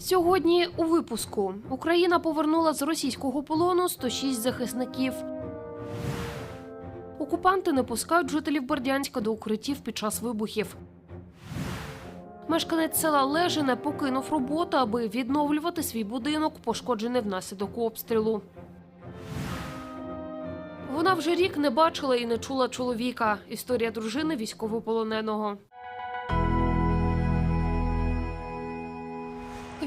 Сьогодні у випуску Україна повернула з російського полону 106 захисників. Окупанти не пускають жителів Бердянська до укриттів під час вибухів. Мешканець села Лежине покинув роботу, аби відновлювати свій будинок, пошкоджений внаслідок обстрілу. Вона вже рік не бачила і не чула чоловіка. Історія дружини військовополоненого.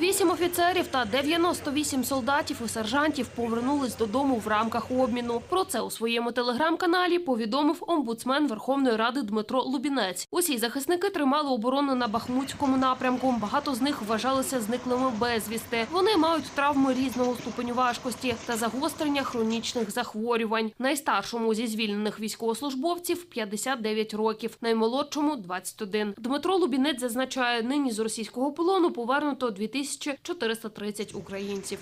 Вісім офіцерів та 98 солдатів і сержантів повернулись додому в рамках обміну. Про це у своєму телеграм-каналі повідомив омбудсмен Верховної Ради Дмитро Лубінець. Усі захисники тримали оборону на Бахмутському напрямку. Багато з них вважалися зниклими безвісти. Вони мають травми різного ступеню важкості та загострення хронічних захворювань. Найстаршому зі звільнених військовослужбовців 59 років, наймолодшому 21. Дмитро Лубінець зазначає, нині з російського полону повернуто 2430 українців.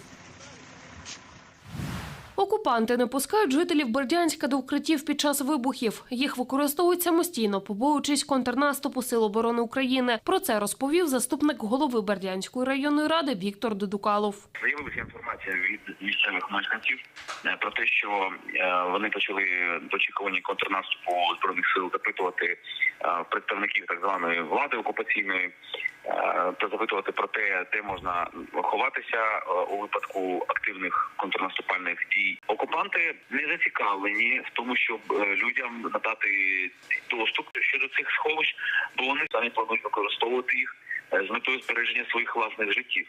Окупанти не пускають жителів Бердянська до укриттів під час вибухів. Їх використовують самостійно, побоюючись контрнаступу Сил оборони України. Про це розповів заступник голови Бердянської районної ради Віктор Дедукалов. З'явилася інформація від місцевих мешканців е, про те, що е, вони почали в очікуванні контрнаступу збройних сил запитувати е, представників так званої влади окупаційної запитувати про те, де можна ховатися е, у випадку активних контрнаступальних дій. Окупанти не зацікавлені в тому, щоб е, людям надати доступ щодо цих сховищ, бо вони самі планують використовувати їх е, з метою збереження своїх власних життів.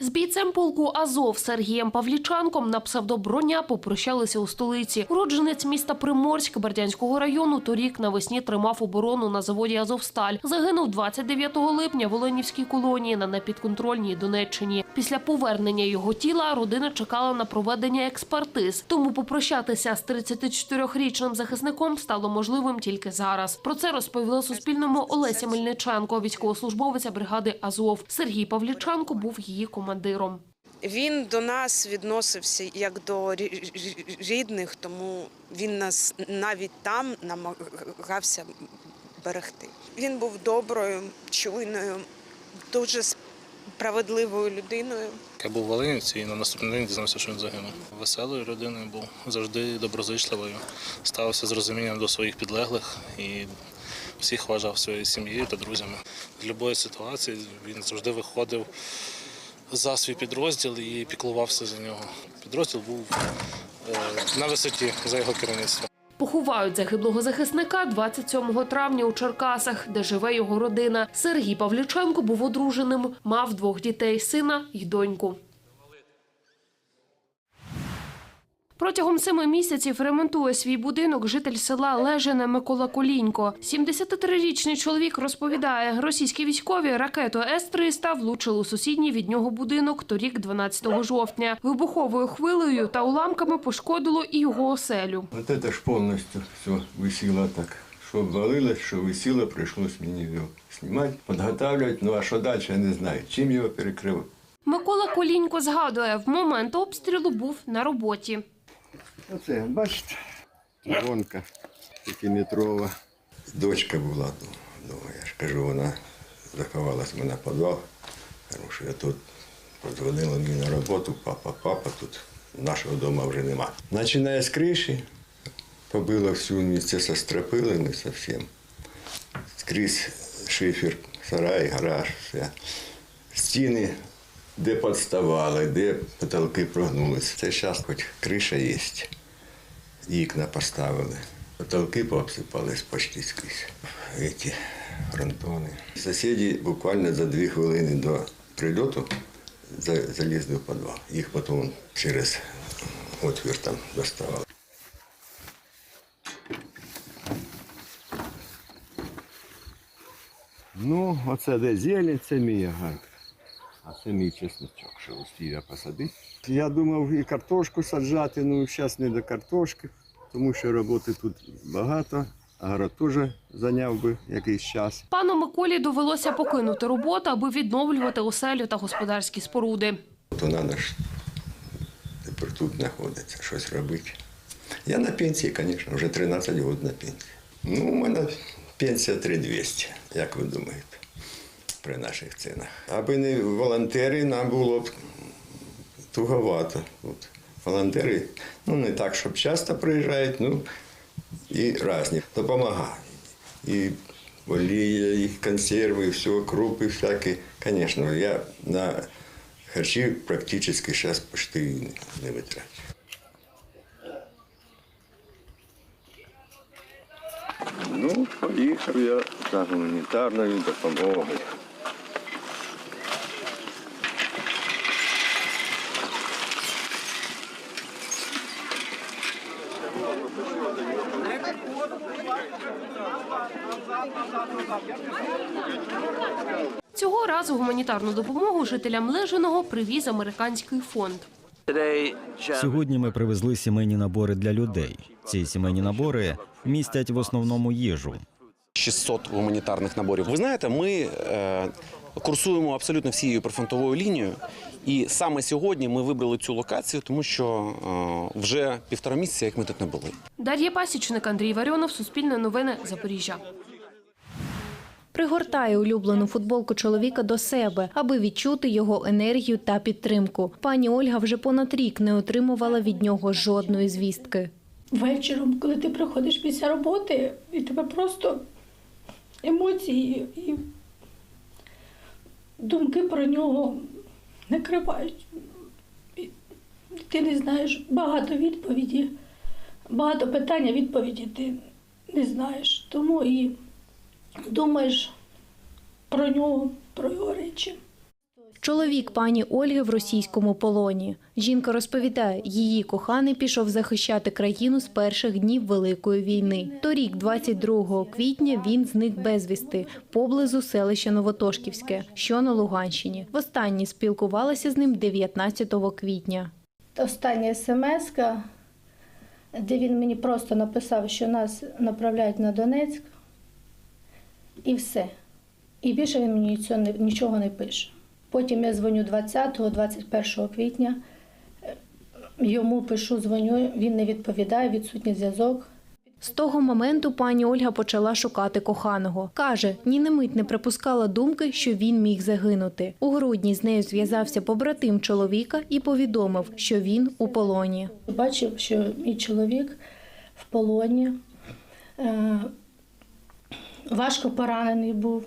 З бійцем полку Азов Сергієм Павлічанком на псевдоброня попрощалися у столиці. Уродженець міста Приморськ Бердянського району торік навесні тримав оборону на заводі Азовсталь. Загинув 29 липня в Оленівській колонії на непідконтрольній Донеччині. Після повернення його тіла родина чекала на проведення експертиз. Тому попрощатися з 34-річним захисником стало можливим тільки зараз. Про це розповіла Суспільному Олеся Мельниченко, військовослужбовиця бригади Азов. Сергій Павлічанко був її командиром. Він до нас відносився як до рі- рі- рідних, тому він нас навіть там намагався берегти. Він був доброю, чуйною, дуже справедливою людиною. Я був в Оленівці і на наступний день дізнався, що він загинув. Веселою людиною був, завжди доброзичливою, ставився з розумінням до своїх підлеглих і всіх вважав своєю сім'єю та друзями. З будь-якої ситуації він завжди виходив за свій підрозділ і піклувався за нього. Підрозділ був е, на висоті за його керівництвом. Поховають загиблого захисника 27 травня у Черкасах, де живе його родина. Сергій Павліченко був одруженим, мав двох дітей сина й доньку. Протягом семи місяців ремонтує свій будинок житель села Лежине Микола Колінько. 73-річний чоловік розповідає, російські військові ракету С-300 влучили у сусідній від нього будинок торік 12 жовтня. Вибуховою хвилею та уламками пошкодило і його оселю. Вот это ж полностью все висело так. Что обвалилось, что висело, пришлось мне его снимать, подготавливать. Ну а что дальше, я не знаю. Чим його перекрив. Микола Колінько згадує, в момент обстрілу був на роботі. Оце, бачите, гонка п'ятиметрова. Дочка була, ну, ну, я ж кажу, вона заховалась мене в підвал. Тому що я тут подзвонила мені на роботу, папа, папа, тут нашого дому вже нема. Починає з криші, побило всю місце со стропилами зовсім. Скрізь шифер, сарай, гараж, все. Стіни, де підставали, де потолки прогнулися. Це зараз хоч криша є. Вікна поставили. Потолки пообсипались почти скрізь. Эти фронтони. Сусіди буквально за дві хвилини до прильоту залізли в підвал. Їх потім через отвір там доставали. Ну, оце де зелень, це мій агар. А це мій чесночок, що успів я посадити. Я думав і картошку саджати, ну зараз не до картошки, тому що роботи тут багато. Агро теж зайняв би якийсь час. Пану Миколі довелося покинути роботу, аби відновлювати оселю та господарські споруди. То треба ж тепер тут знаходиться, щось робити. Я на пенсії, звісно, вже 13 років на пенсії. Ну, у мене пенсія 3200, як ви думаєте? При наших цінах. Аби не волонтери, нам було б туговато. От, волонтери, ну не так, щоб часто приїжджають, ну і різні, допомагають. І олія, і консерви, і все, крупи всякі. Звісно, я на харчі практично зараз почти не витрачу. Ну, поїхав я за гуманітарною допомогою. Разу гуманітарну допомогу жителям Лежиного привіз американський фонд. Сьогодні ми привезли сімейні набори для людей. Ці сімейні набори містять в основному їжу. 600 гуманітарних наборів. Ви знаєте, ми е, курсуємо абсолютно всією прифронтовою лінією. І саме сьогодні ми вибрали цю локацію, тому що е, вже півтора місяця, як ми тут не були. Дар'я Пасічник, Андрій Варіонов, Суспільне новини, Запоріжжя. Пригортає улюблену футболку чоловіка до себе, аби відчути його енергію та підтримку. Пані Ольга вже понад рік не отримувала від нього жодної звістки. вечором, коли ти приходиш після роботи, і тебе просто емоції і думки про нього накривають. І Ти не знаєш багато відповіді, багато питань, відповіді ти не знаєш. Тому і думаєш про нього, про його речі. Чоловік пані Ольги в російському полоні. Жінка розповідає, її коханий пішов захищати країну з перших днів Великої війни. Торік, 22 квітня, він зник безвісти поблизу селища Новотошківське, що на Луганщині. Востаннє спілкувалася з ним 19 квітня. Остання смс, де він мені просто написав, що нас направляють на Донецьк, і все. І більше він мені нічого не пише. Потім я дзвоню 20-21 квітня, йому пишу, дзвоню, він не відповідає, відсутній зв'язок. З того моменту пані Ольга почала шукати коханого. Каже, ні на мить не припускала думки, що він міг загинути. У грудні з нею зв'язався побратим чоловіка і повідомив, що він у полоні. Бачив, що мій чоловік в полоні, е, важко поранений був.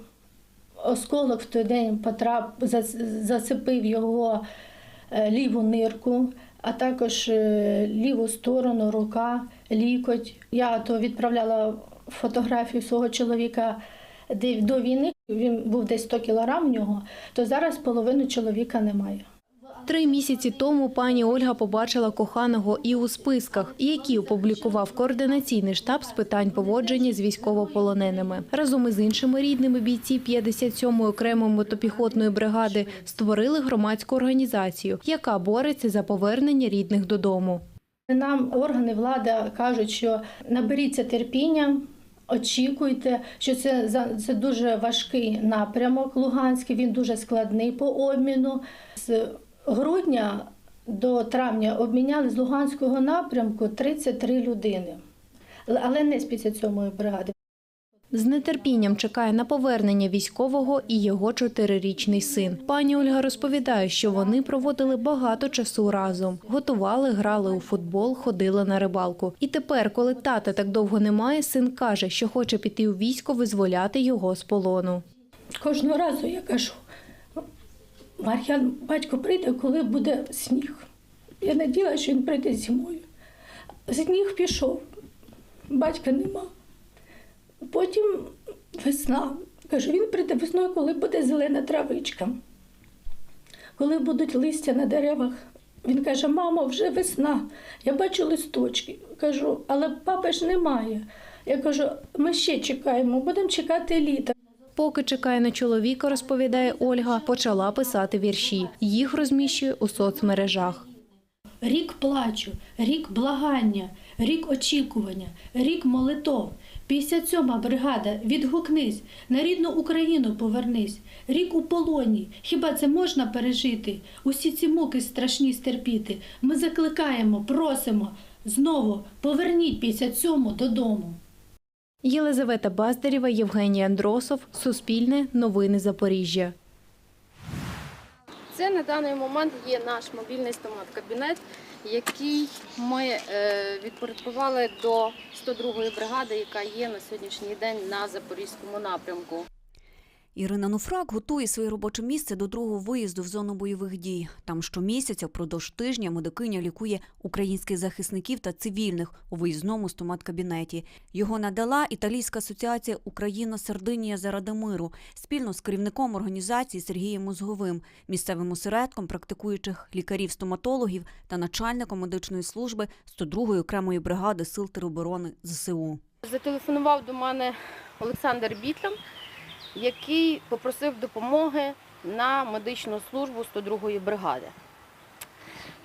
Осколок в той день потрап, зацепив його е, ліву нирку, а також е, ліву сторону, рука, лікоть. Я то відправляла фотографію свого чоловіка до війни. Він був десь 100 кілограм в нього, то зараз половини чоловіка немає. Три місяці тому пані Ольга побачила коханого і у списках, які опублікував координаційний штаб з питань поводження з військовополоненими. Разом із іншими рідними бійці 57-ї окремої мотопіхотної бригади створили громадську організацію, яка бореться за повернення рідних додому. Нам органи влади кажуть, що наберіться терпіння, очікуйте, що це це дуже важкий напрямок Луганський, він дуже складний по обміну. З грудня до травня обміняли з Луганського напрямку 33 людини, але не з 57-ї бригади. З нетерпінням чекає на повернення військового і його чотирирічний син. Пані Ольга розповідає, що вони проводили багато часу разом, готували, грали у футбол, ходили на рибалку. І тепер, коли тата так довго немає, син каже, що хоче піти у військо визволяти його з полону. Кожного разу я кажу, Мар'ян, батько прийде, коли буде сніг. Я наділа, що він прийде зимою. Сніг пішов, батька нема. Потім весна. Кажу, він прийде весною, коли буде зелена травичка. Коли будуть листя на деревах. Він каже, мамо, вже весна. Я бачу листочки. Кажу, але папи ж немає. Я кажу, ми ще чекаємо, будемо чекати літа. Поки чекає на чоловіка, розповідає Ольга, почала писати вірші. Їх розміщує у соцмережах. Рік плачу, рік благання, рік очікування, рік молитов. 57-ма бригада, відгукнись, на рідну Україну повернись. Рік у полоні. Хіба це можна пережити? Усі ці муки страшні стерпіти. Ми закликаємо, просимо знову поверніть 57-му додому. Єлизавета Баздарєва, Євгеній Андросов, Суспільне, Новини Запоріжжя. Це на даний момент є наш мобільний стомат-кабінет, який ми е, відпорядкували до 102-ї бригади, яка є на сьогоднішній день на запорізькому напрямку. Ірина Нуфрак готує своє робоче місце до другого виїзду в зону бойових дій. Там щомісяця впродовж тижня медикиня лікує українських захисників та цивільних у виїзному стомат-кабінеті. Його надала Італійська асоціація Україна Сардинія заради миру спільно з керівником організації Сергієм Мозговим, місцевим осередком практикуючих лікарів-стоматологів та начальником медичної служби 102-ї окремої бригади сил тероборони ЗСУ. Зателефонував до мене Олександр Бітлян, який попросив допомоги на медичну службу 102-ї бригади.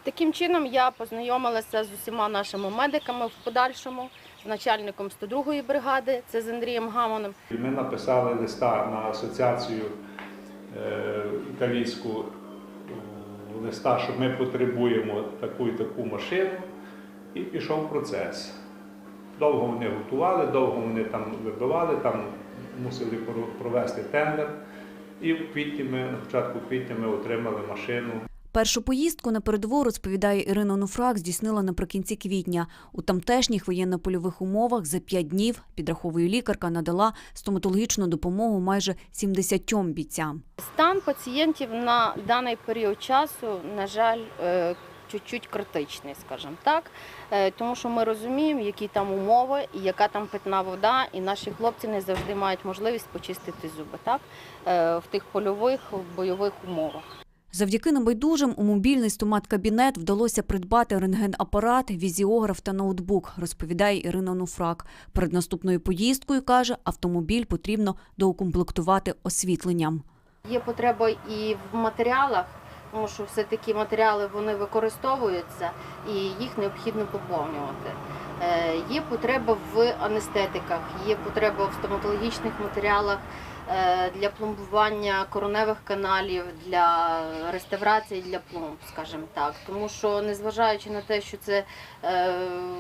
Таким чином я познайомилася з усіма нашими медиками в подальшому, з начальником 102-ї бригади, це з Андрієм Гамоном. Ми написали листа на асоціацію е, італійську е, листа, що ми потребуємо таку і таку машину, і пішов процес. Довго вони готували, довго вони там вибивали, там мусили про- провести тендер. І в квітні ми, на початку квітня ми отримали машину. Першу поїздку на передову, розповідає Ірина Нуфрак, здійснила наприкінці квітня. У тамтешніх воєнно-польових умовах за п'ять днів, підраховує лікарка, надала стоматологічну допомогу майже 70 бійцям. Стан пацієнтів на даний період часу, на жаль, е, чуть-чуть критичний, скажімо так, Е, тому що ми розуміємо, які там умови і яка там питна вода, і наші хлопці не завжди мають можливість почистити зуби так, е, в тих польових бойових умовах. Завдяки небайдужим у мобільний стомат-кабінет вдалося придбати рентген-апарат, візіограф та ноутбук, розповідає Ірина Нуфрак. Перед наступною поїздкою, каже, автомобіль потрібно доукомплектувати освітленням. Є потреба і в матеріалах, тому що все-таки матеріали вони використовуються і їх необхідно поповнювати. Е, Є потреба в анестетиках, є потреба в стоматологічних матеріалах для пломбування короневих каналів, для реставрації для пломб, скажімо так. Тому що, незважаючи на те, що це е,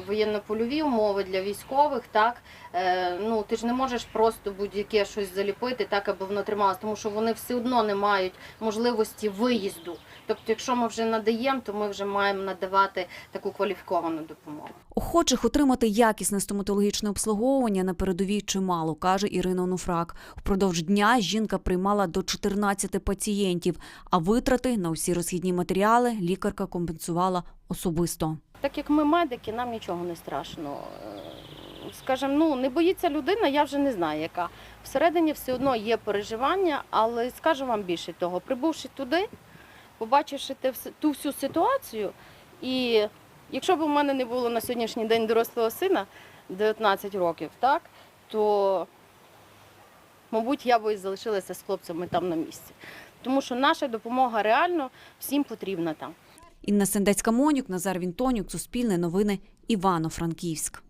воєнно-польові умови для військових, так е, ну ти ж не можеш просто будь-яке щось заліпити, так аби воно трималось, тому що вони все одно не мають можливості виїзду. Тобто, якщо ми вже надаємо, то ми вже маємо надавати таку кваліфіковану допомогу. Охочих отримати якісне стоматологічне обслуговування на передовій чимало, каже Ірина Нуфрак. Впродовж дня жінка приймала до 14 пацієнтів, а витрати на усі розхідні матеріали лікарка компенсувала особисто. Так як ми медики, нам нічого не страшно. Е, Скажем, ну не боїться людина, я вже не знаю, яка. Всередині все одно є переживання, але скажу вам більше того, прибувши туди, побачивши ту всю ситуацію, і якщо б у мене не було на сьогоднішній день дорослого сина 19 років, так, то, мабуть, я би залишилася з хлопцями там на місці. Тому що наша допомога реально всім потрібна там. Інна Сендецька Монюк, Назар Вінтонюк, Суспільне новини, Івано-Франківськ.